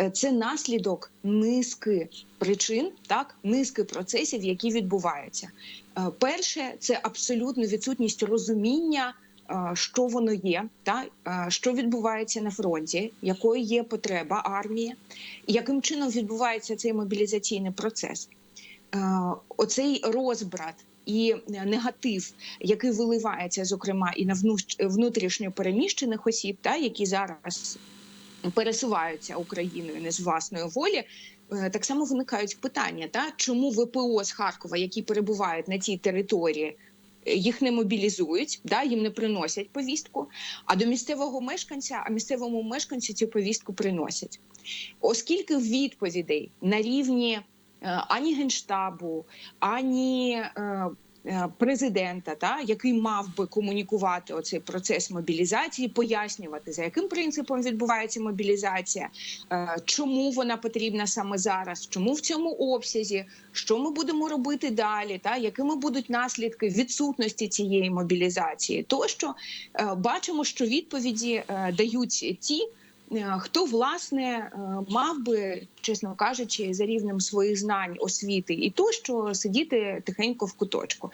Е, Це наслідок низки причин, так низки процесів, які відбуваються. Е, Перше це абсолютно відсутність розуміння, е, що воно є, та що відбувається на фронті, якою є потреба армії, яким чином відбувається цей мобілізаційний процес. Оцей розбрат і негатив, який виливається, зокрема, і на внутрішньо переміщених осіб, та які зараз пересуваються Україною не з власної волі. е, Так само виникають питання: та чому ВПО з Харкова, які перебувають на цій території, е, їх не мобілізують, да, їм не приносять повістку. А до місцевого мешканця, а місцевому мешканцю цю повістку приносять. Оскільки відповідей на рівні е, ані генштабу, ані президента, та який мав би комунікувати оцей процес мобілізації, пояснювати за яким принципом відбувається мобілізація, е, чому вона потрібна саме зараз, чому в цьому обсязі, що ми будемо робити далі, та якими будуть наслідки відсутності цієї мобілізації, тощо е, бачимо, що відповіді е, дають ті. е, Хто власне е, мав би, чесно кажучи, за рівнем своїх знань, освіти і тощо сидіти тихенько в куточку?